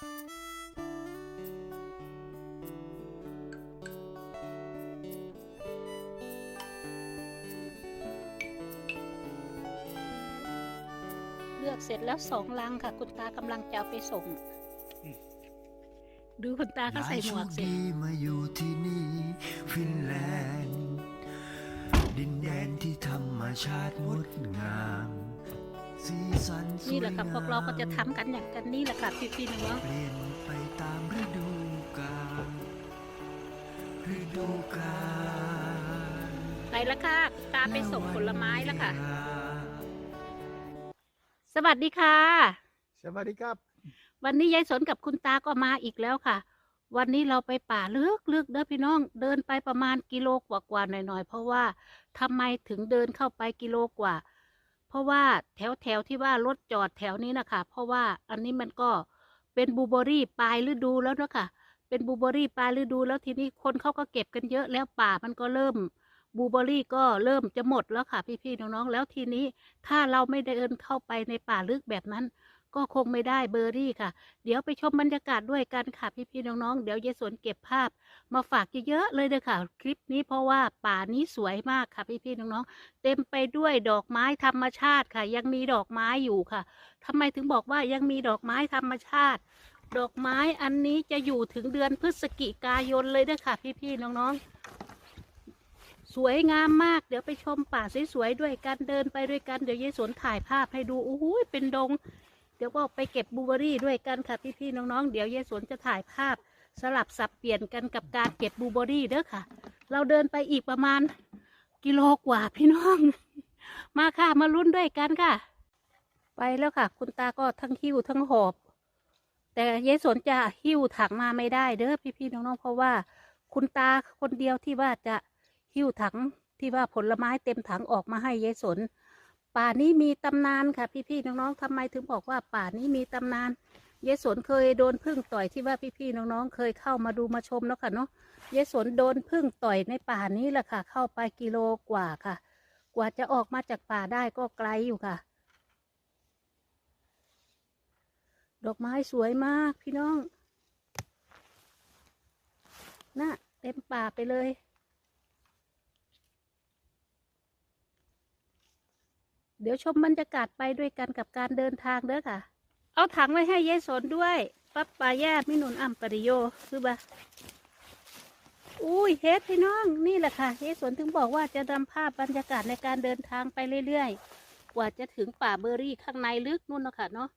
เลือกเสร็จแล้วสองลังค่ะ คุณตากำลังจะเอาไปส่ง ดูคุณตาเขาใส่หมวกโชคสิดีมาอยู่ที่นี่ฟินแลนด์ ดินแดนที่ธรรมชาติงดงามสีสั นสวยนี่แหละค่ะงามพวกเราก็จะทำกันอย่างกันนี่แหละค่ะพี่ๆน้องเปลี่ยนไปตามฤดูกาลฤดูกาลๆไปแล้วค่ะตาไปส่งผลไม้แล้วค่ะ สวัสดีค่ะ สวัสดีครับ วันนี้ยายสนกับคุณตาก็มาอีกแล้วค่ะ วันนี้เราไปป่าลึกๆเด้อพี่น้อง เดินไปประมาณกิโลกว่าๆหน่อยๆ เพราะว่าทำไมถึงเดินเข้าไปกิโลกว่า เพราะว่าแถวแถวที่ว่ารถจอดแถวนี้นะคะ เพราะว่าอันนี้มันก็เป็นบูเบอรี่ปลายฤดูแล้วนะคะเป็นบูเบอรี่ปลายฤดูแล้วทีนี้คนเขาก็เก็บกันเยอะแล้วป่ามันก็เริ่มบูเบอรี่ก็เริ่มจะหมดแล้วค่ะพี่ๆน้องๆแล้วทีนี้ถ้าเราไม่ได้เดินเข้าไปในป่าลึกแบบนั้น ก็คงไม่ได้เบอร์รี่ค่ะ เดี๋ยวไปชมบรรยากาศด้วยกันค่ะพี่ๆน้องๆ เดี๋ยวยายสวนเก็บภาพ มาฝากเยอะๆเลยเด้อค่ะ คลิปนี้เพราะว่าป่านี้สวยมากค่ะพี่ๆน้องๆ เต็มไปด้วยดอกไม้ธรรมชาติค่ะ ยังมีดอกไม้อยู่ค่ะทำไมถึงบอกว่ายังมีดอกไม้ธรรมชาติ ดอกไม้อันนี้จะอยู่ถึงเดือนพฤศจิกายนเลยเด้อค่ะ พี่ๆน้องๆสวยงามมากเดี๋ยวไปชมป่าสวยๆด้วยกันเดินไปด้วยกันเดี๋ยวยายสวนถ่ายภาพให้ดูโอ้โหเป็นดง เดี๋ยวก็ไปเก็บบูเบอรี่ด้วยกันค่ะพี่ๆน้องๆ เดี๋ยวยายสวนจะถ่ายภาพสลับสับเปลี่ยนกันกับการเก็บบูเบอรี่เด้อค่ะ เราเดินไปอีกประมาณกิโลกว่าพี่น้อง มาค่ะมาลุ้นด้วยกันค่ะ ไปแล้วค่ะ คุณตาก็ทั้งหิ้วทั้งหอบ แต่ยายสนจะหิ้วถังมาไม่ได้เด้อพี่ๆน้องๆเพราะว่า คุณตาคนเดียวที่ว่าจะหิ้วถังที่ว่าผลไม้เต็มถังออกมาให้ยายสน ป่านี้มีตำนานค่ะ พี่ๆน้องๆทำไมถึงบอกว่าป่านี้มีตำนานยายสนเคยโดนพึ่งต่อยที่ว่าพี่ๆน้องๆเคยเข้ามาดูมาชมแล้วค่ะเนาะยายสนโดนพึ่งต่อยในป่านี้แหละค่ะ เข้าไปกิโลกว่าค่ะ กว่าจะออกมาจากป่าได้ก็ไกลอยู่ค่ะ ดอกไม้สวยมากพี่น้องน่ะเต็มป่าไปเลย เดี๋ยวชมบรรยากาศไปด้วยกันกับการเดินทางเด้อค่ะ เอาถังไว้ให้ยายสนด้วยปั๊บปาแย่มิหนุนอ่ำปริโยคือบ่าอุ้ยเฮ็ดพี่น้องนี่แหละค่ะยายสนถึงบอกว่าจะนำภาพบรรยากาศในการเดินทางไปเรื่อยๆ กว่าจะถึงป่าเบอร์รี่ข้างในลึกนู่นเนาะค่ะเนาะ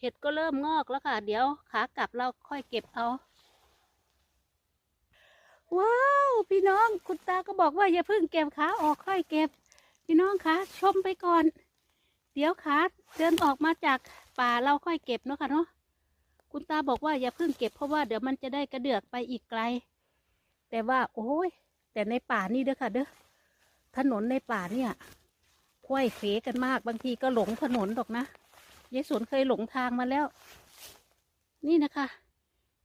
เห็ดก็เริ่มงอกแล้วค่ะ เดี๋ยวขากลับเราค่อยเก็บเอา ว้าว พี่น้องคุณตาก็บอกว่าอย่าเพิ่งเก็บขาออกค่อยเก็บ พี่น้องคะชมไปก่อน เดี๋ยวขาเดินออกมาจากป่าเราค่อยเก็บเนาะค่ะเนาะคุณตาบอกว่าอย่าเพิ่งเก็บเพราะว่าเดี๋ยวมันจะได้กระเดือกไปอีกไกล แต่ว่า โอ้ย แต่ในป่านี่เด้อค่ะ เด้อถนนในป่าเนี่ยควายเขกันมากบางทีก็หลงถนนดอกนะยายสวนเคยหลงทางมาแล้ว นี่นะคะ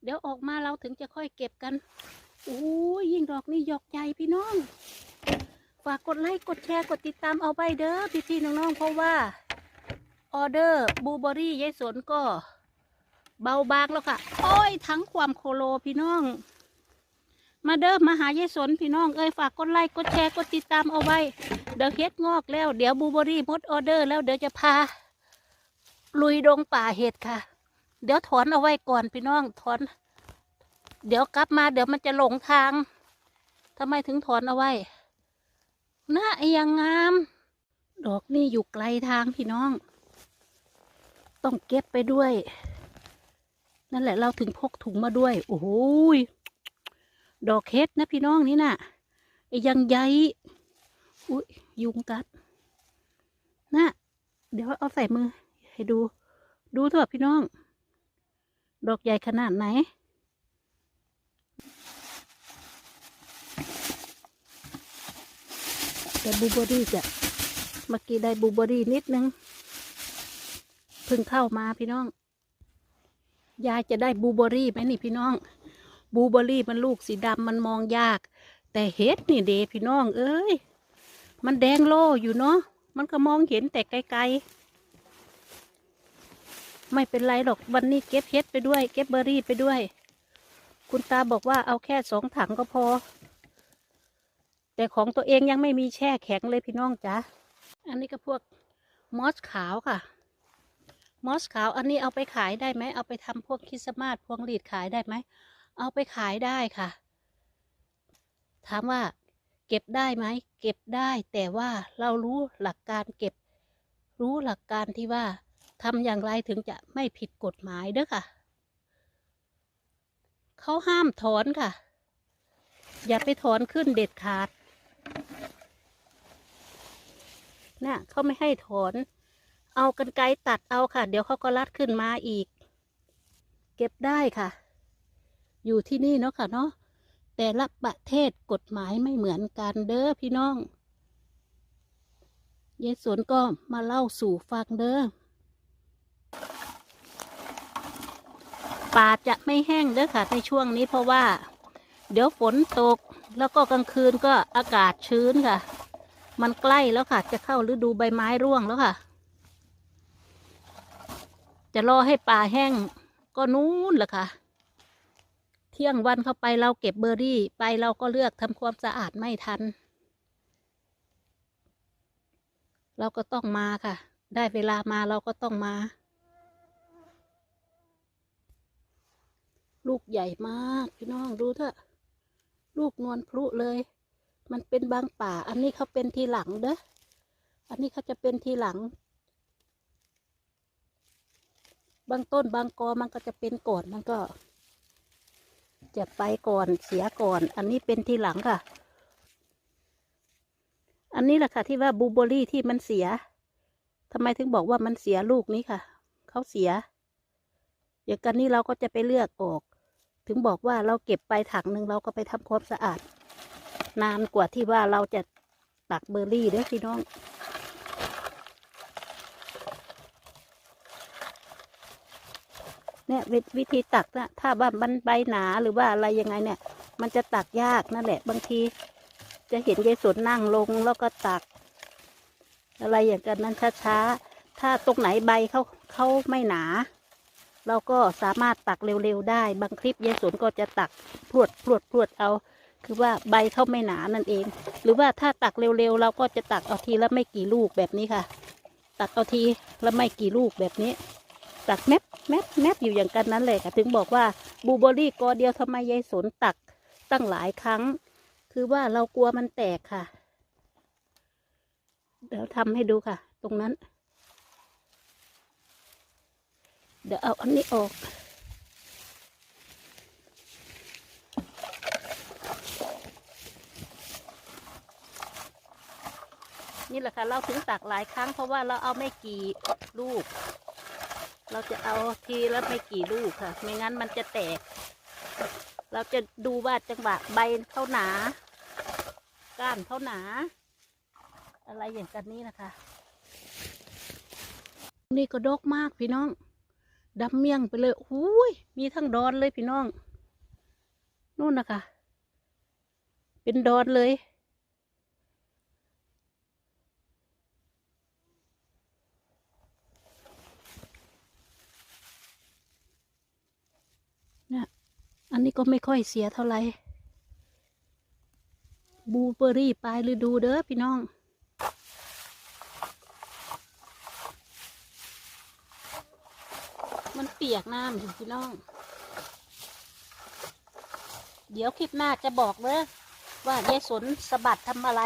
เดี๋ยวออกมาเราถึงจะค่อยเก็บกันโอ้ยยิ่งดอกนี่หยอกใหญ่พี่น้อง ฝากกดไลค์กดแชร์กดติดตามเอาไปเด้อพี่พี่น้องๆเพราะว่าออเดอร์บูเบอรี่ยายสนก็ เบาบางแล้วค่ะ โอ้ย ทั้งความโคโลพี่น้อง มาเด้อมาหายายสนพี่น้องเอ้ยฝากกดไลค์กดแชร์กดติดตามเอาไว้เดี๋ยวเฮ็ดงอกแล้ว เดี๋ยวบูเบอรี่หมดออเดอร์แล้วเดี๋ยวจะพา ลุยดงป่าเห็ดค่ะ เดี๋ยวถอนเอาไว้ก่อนพี่น้องถอน เดี๋ยวกลับมาเดี๋ยวมันจะหลงทางทำไมถึงถอนเอาไว้ หน้าไอยังงาม ดอกนี่อยู่ไกลทางพี่น้อง ต้องเก็บไปด้วย นั่นแหละเราถึงพกถุงมาด้วย โอ้โหยดอกเฮ็ดนะพี่น้องนี่น่ะไอยังใหญ่อุ้ยยุงกัดน่ะเดี๋ยวเอาใส่มือให้ดู ดูเถอะพี่น้อง ดอกใหญ่ขนาดไหน แต่บูเบอรี่จะเมื่อกี้ได้บูเบอรี่นิดนึงเพิ่งเข้ามาพี่น้อง ยายจะได้บูเบอรี่ไหมนี่พี่น้อง บูเบอรี่มันลูกสีดำมันมองยาก แต่เห็ดนี่เดพี่น้อง เอ้ย มันแดงโลอยู่เนาะ มันก็มองเห็นแต่ไกลๆ ไม่เป็นไรหรอกวันนี้เก็บเฮ็ดไปด้วย เก็บเบอร์รี่ไปด้วย คุณตาบอกว่าเอาแค่สองถังก็พอ แต่ของตัวเองยังไม่มีแช่แข็งเลยพี่น้องจ๋าอันนี้ก็พวกมอสขาวค่ะ มอสขาวอันนี้เอาไปขายได้ไหมเอาไปทำพวกคริสต์มาสพวงหลีดขายได้ไหมเอาไปขายได้ค่ะ ถามว่า เก็บได้ไหมเก็บได้ แต่ว่าเรารู้หลักการเก็บ รู้หลักการที่ว่าทำอย่างไรถึงจะไม่ผิดกฎหมายเด้อค่ะ เขาห้ามถอนค่ะ อย่าไปถอนขึ้นเด็ดขาด น่ะเขาไม่ให้ถอน เอากันไกตัดเอาค่ะ เดี๋ยวเขาก็รัดขึ้นมาอีก เก็บได้ค่ะ อยู่ที่นี่เนาะค่ะเนาะแต่ละประเทศกฎหมายไม่เหมือนกันเด้อพี่น้องยายสวนก็มาเล่าสู่ฟังเด้อป่าจะไม่แห้งเด้อค่ะในช่วงนี้เพราะว่า เดี๋ยวฝนตก แล้วก็กลางคืนก็อากาศชื้นค่ะ มันใกล้แล้วค่ะ จะเข้าฤดูใบไม้ร่วงแล้วค่ะ จะรอให้ป่าแห้งก็นู้นแหละค่ะ เที่ยงวันเข้าไปเราเก็บเบอร์รี่ ไปเราก็เลือกทำความสะอาดไม่ทัน เราก็ต้องมาค่ะ ได้เวลามาเราก็ต้องมา ลูกใหญ่มาก พี่น้องดูเถอะ ลูกนวลพลุเลย มันเป็นบางป่า อันนี้เขาเป็นทีหลังเด้ออันนี้เขาจะเป็นทีหลัง บางต้นบางกอมันก็จะเป็นก่อนมันก็ จะไปก่อนเสียก่อน อันนี้เป็นทีหลังค่ะ อันนี้แหละค่ะที่ว่าบลูเบอร์รี่ที่มันเสียทำไมถึงบอกว่ามันเสียลูกนี้ค่ะ เขาเสีย อย่างกันนี้เราก็จะไปเลือกออก ถึงบอกว่าเราเก็บไปถังหนึ่งเราก็ไปทำความสะอาด นานกว่าที่ว่าเราจะตักเบอร์รี่เด้อพี่น้อง เนี่ยวิวิธีตักนะถ้าว่ามันใบหนาหรือว่าอะไรยังไงเนี่ย มันจะตักยากนั่นแหละ บางที จะเห็นยายสนนั่งลงแล้วก็ตัก อะไรอย่างกันนั้นช้าๆถ้าตรงไหนใบเขาเขาไม่หนา เราก็สามารถตักเร็วๆได้ บางคลิปยายสนก็จะตักพรวดพรวดพรวดเอา คือว่าใบเขาไม่หนานั่นเอง หรือว่าถ้าตักเร็วๆเราก็จะตักเอาทีละไม่กี่ลูกแบบนี้ค่ะ ตักเอาทีละไม่กี่ลูกแบบนี้ ตักแมบแมบแมบอยู่อย่างกันนั้นเลยค่ะ ถึงบอกว่าบูเบอร์รี่กอเดียวทำไมยายสนตักตั้งหลายครั้ง คือว่าเรากลัวมันแตกค่ะ เดี๋ยวทำให้ดูค่ะ ตรงนั้น เดี๋ยวเอาอันนี้ออก นี่แหละค่ะ เราถึงตักหลายครั้งเพราะว่าเราเอาไม่กี่ลูก เราจะเอาทีละไม่กี่ลูกค่ะ ไม่งั้นมันจะแตก เราจะดูว่าจังหวะใบเขาหนา ก้านเขาหนา อะไรอย่างกันนี้นะคะ นี่ก็ดกมากพี่น้อง ดำเมี่ยงไปเลยอุ้ย มีทั้งดอนเลยพี่น้อง นู่นนะคะ เป็นดอนเลย เนี่ย อันนี้ก็ไม่ค่อยเสียเท่าไหร่บลูเบอร์รี่ปลายฤดูเด้อพี่น้อง มันเปียกน้ำอยู่พี่น้อง เดี๋ยวคลิปหน้าจะบอกเลยว่ายายสนสะบัดทำอะไร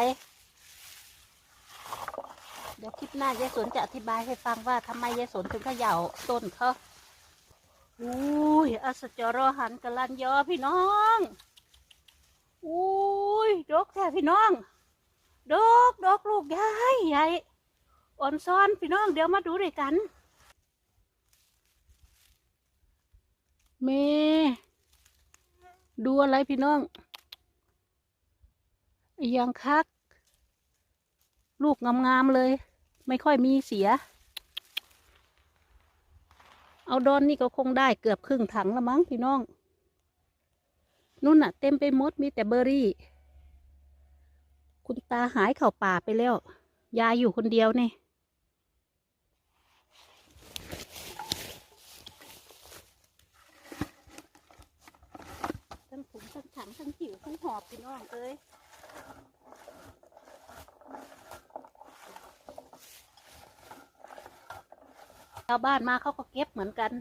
เดี๋ยวคลิปหน้ายายสนจะอธิบายให้ฟังว่าทำไมยายสนถึงเขย่าต้นเขาอุ้ยอัสจรอหันกะลันยอพี่น้องอุ้ยดกแท้พี่น้องดกดกลูกใหญ่ใหญ่อ่อนซ้อนพี่น้องเดี๋ยวมาดูด้วยกัน เมดูอะไรพี่น้องอยังคัก ลูกงามๆเลย ไม่ค่อยมีเสีย เอาดอนนี่ก็คงได้เกือบครึ่งถังละมั้งพี่น้อง นู่นน่ะ เต็มไปหมดมีแต่เบอร์รี่ คุณตาหายเข่าป่าไปแล้ว ยายอยู่คนเดียวนี่ ทั้งผิวทั้งหอบพี่น้องเอ้ยชาวบ้านมาเขาก็เก็บเหมือนกัน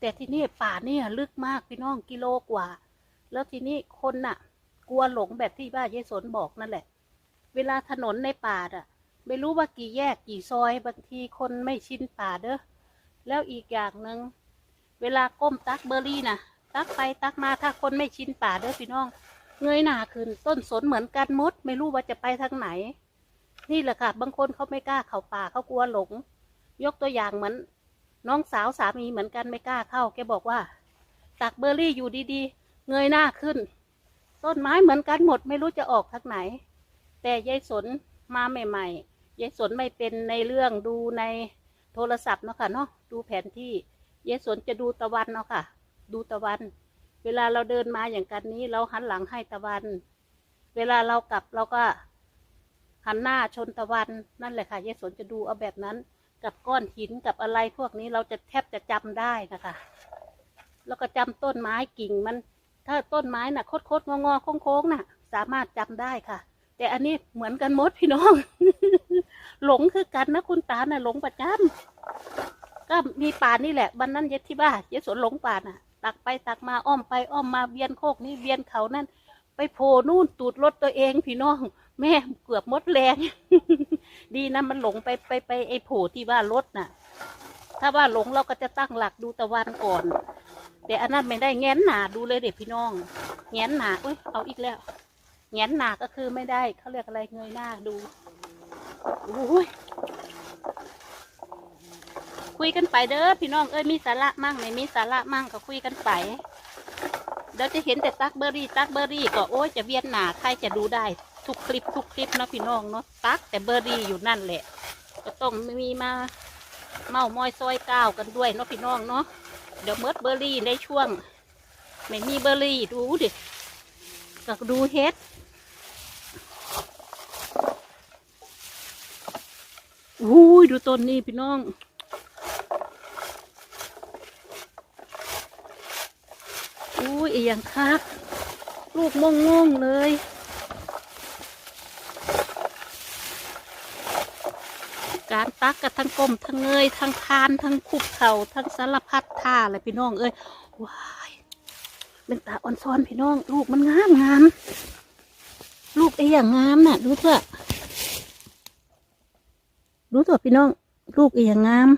แต่ที่นี่ป่าเนี่ยลึกมากพี่น้องกิโลกว่า แล้วทีนี้คนน่ะ กลัวหลงแบบที่บ้านยายสนบอกนั่นแหละ เวลาถนนในป่าอะ ไม่รู้ว่ากี่แยกกี่ซอยบางทีคนไม่ชินป่าเด้อแล้วอีกอย่างหนึ่งเวลาก้มตักเบอร์รี่น่ะตักไปตักมาถ้าคนไม่ชินป่าเด้อพี่น้อง เงยหน้าขึ้นต้นสนเหมือนกันมด ไม่รู้ว่าจะไปทางไหน นี่แหละค่ะ บางคนเขาไม่กล้าเข้าป่าเขากลัวหลง ยกตัวอย่างเหมือน น้องสาวสามีเหมือนกันไม่กล้าเข้า แกบอกว่า ตักเบอร์รี่อยู่ดีๆ เงยหน้าขึ้น ต้นไม้เหมือนกันหมด ไม่รู้จะออกทางไหน แต่ยายสนมาใหม่ๆยายสนไม่เป็นในเรื่องดูในโทรศัพท์เนาะค่ะเนาะดูแผนที่ยายสนจะดูตะวันเนาะค่ะ ดูตะวัน เวลาเราเดินมาอย่างกันนี้ เราหันหลังให้ตะวัน เวลาเรากลับเราก็หันหน้าชนตะวันนั่นแหละค่ะยายสนจะดูเอาแบบนั้น กับก้อนหินกับอะไรพวกนี้เราจะแทบจะจำได้นะคะ แล้วก็จำต้นไม้กิ่งมัน ถ้าต้นไม้น่ะ คดคดงองอโค้งๆน่ะ สามารถจำได้ค่ะ แต่อันนี้เหมือนกันหมดพี่น้อง หลงคือกันนะคุณตาน่ะหลงประจำก็มีป่านี่แหละวันนั้นเย็ดที่บ้านเย็ดสวนหลงป่าน่ะ ตักไปตักมาอ้อมไปอ้อมมาเวียนโคกนี่เวียนเขานั่น ไปโผล่นู่นตูดรถตัวเองพี่น้อง แม่เกือบหมดแรง ดีนะมันหลงไปไปไปไอ้โผล่ที่ว่ารถน่ะ ถ้าว่าหลงเราก็จะตั้งหลักดูตะวันก่อน แต่อันนั้นไม่ได้แง้นหนาดูเลยเด็กพี่น้อง แง้นหนาอุ้ยเอาอีกแล้วแง้นหนาก็คือไม่ได้เขาเรียกอะไรเงยหน้าดูอุ้ย คุยกันไปเด้อพี่น้องเอ้ยมีสาระมั่งไม่มีสาระมั่งก็คุยกันไปเดี๋ยวจะเห็นแต่ตักเบอร์รี่ตักเบอร์รี่ก็โอ้ยจะเวียนหนาใครจะดูได้ทุกคลิปทุกคลิปเนาะพี่น้องเนาะตักแต่เบอร์รี่อยู่นั่นแหละ ก็ต้องมีมาเมามอยซอยก้าวกันด้วยเนาะพี่น้องเนาะเดี๋ยวเมิดเบอร์รี่ในช่วง ไม่มีเบอร์รี่ดูดิก็ดูเฮ็ดอุ้ยดูต้นนี้พี่น้อง อุ้ยอหย่างคัก ลูกมงงงเลย การตักกับทั้งกลมทั้งเงยทั้งคานทั้งคุกเข่าทั้งสารพัดท่าเลยพี่น้องเอ้ยว้ายเป็นตาอ่อนซ้อนพี่น้อง ลูกมันงามงามลูกไอ้อย่างงามน่ะ ดูเถอะดูเถอะพี่น้อง ลูกไอ้อย่างงาม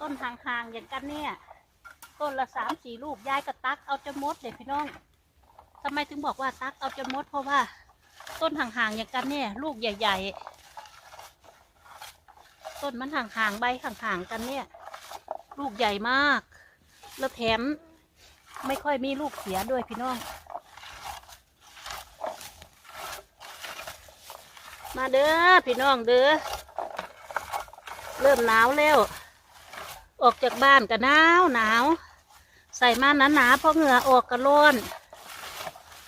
ต้นห่างๆอย่างกันเนี่ย ต้นละสามสี่ลูกยายก็ตักเอาจนหมดเลยพี่น้องทำไมถึงบอกว่าตักเอาจนหมด เพราะว่า ต้นห่างๆอย่างกันเนี่ย ลูกใหญ่ ๆ ต้นมันห่างๆใบห่างๆกันเนี่ย ลูกใหญ่มาก แล้วแถมไม่ค่อยมีลูกเสียด้วยพี่น้อง มาเด้อพี่น้องเด้อเริ่มหนาวแล้ว ออกจากบ้านก็หนาวหนาว ใส่มาหนาหนาๆเพราะเหงื่อออกกระร้อน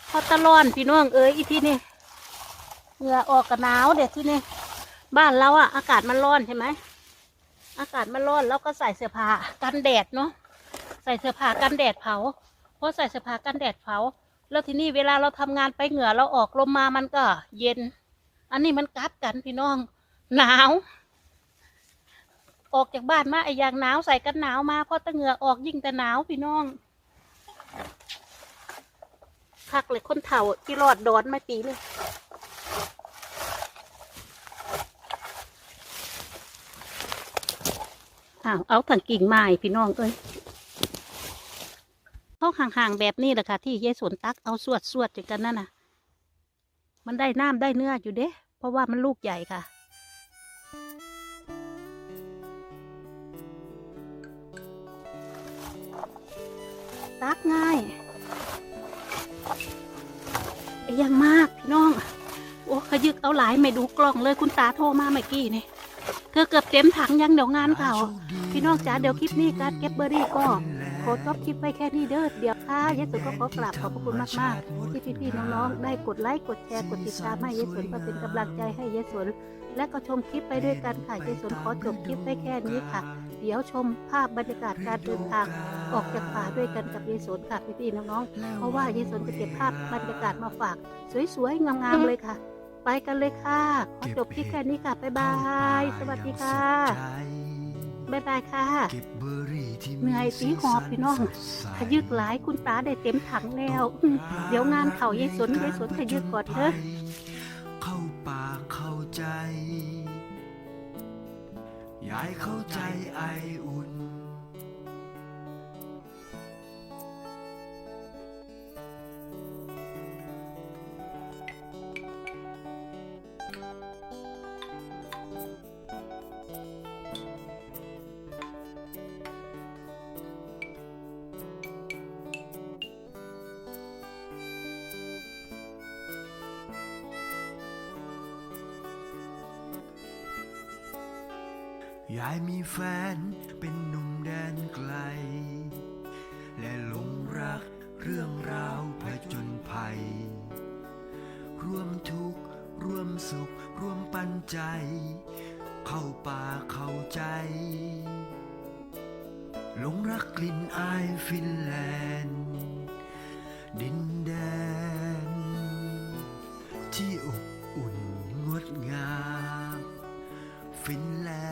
เพราะตะร้อนพี่น้องเอ้ยอีที่นี่เหงื่อออกกระหนาวเด็ดที่นี่บ้านเราอะอากาศมันร้อนใช่ไหมอากาศมันร้อนแล้วก็ใส่เสื้อผ้ากันแดดเนาะใส่เสื้อผ้ากันแดดเผาเพราะใส่เสื้อผ้ากันแดดเผา แล้วทีนี้เวลาเราทำงานไปเหงื่อเราออกลมมามันก็เย็น อันนี้มันกลับกันพี่น้อง หนาว ออกจากบ้านมาไอ้อย่างหนาวใส่กันหนาวมาเพราะตะเหงื่อออกยิ่งแต่หนาวพี่น้องคักเลยคนเฒ่าที่รอดดอนมาปีเลยอ้าวเอาถังกิ่งไม้พี่น้องเอ้ยเขาห่างๆแบบนี้แหละค่ะ ที่เยสวนตักเอาสวดสวดจังกันนั่นน่ะ มันได้น้ำได้เนื้ออยู่เด้ เพราะว่ามันลูกใหญ่ค่ะ ตักง่ายยังมากพี่น้อง โอ้ขยึกเอาหลายไม่ดูกล่องเลยคุณตาโทรมาเมื่อกี้นี่เกือบเกือบเต็มถังยังเดี๋ยวงานเก่า พี่น้องจ๋าเดี๋ยวคลิปนี้การเก็บเบอร์รี่ก็ขอจบคลิปไปแค่นี้เด้อเดี๋ยวค่ะยายสุก็ขอกราบขอบพระคุณมากมากที่พี่ๆน้องๆได้กดไลค์กดแชร์กดติดตามให้ยายสุนเป็นกำลังใจให้ยายสุนและก็ชมคลิปไปด้วยกันค่ะยายสุนขอจบคลิปไปแค่นี้ค่ะ เดี๋ยวชมภาพบรรยากาศการเดินทางออกจากป่าด้วยกันกับยายสนค่ะพี่ๆน้องๆ เพราะว่ายายสนจะเก็บภาพบรรยากาศมาฝาก สวยๆงามๆเลยค่ะ ไปกันเลยค่ะ ขอจบคลิปแค่นี้ค่ะ บ๊ายบาย สวัสดีค่ะ บ๊ายบายค่ะเก็บเบอร์รี่ที่เหนื่อยสีหอบพี่น้องขยึกหลายคุณตาได้เต็มถังแล้วอืมเดี๋ยวงานเขายายสนยายสนขยึกก่อนเถอะเข้าปากเข้าใจ ยายเข้าใจไออุ่น ยายมีแฟนเป็นหนุ่มแดนไกล และหลงรักเรื่องราวผจญภัย ร่วมทุกข์ร่วมสุข ร่วมปันใจ เข้าป่าเข้าใจ หลงรักกลิ่นอายฟินแลนด์ ดินแดน ที่อบอุ่นงดงาม ฟินแลนด์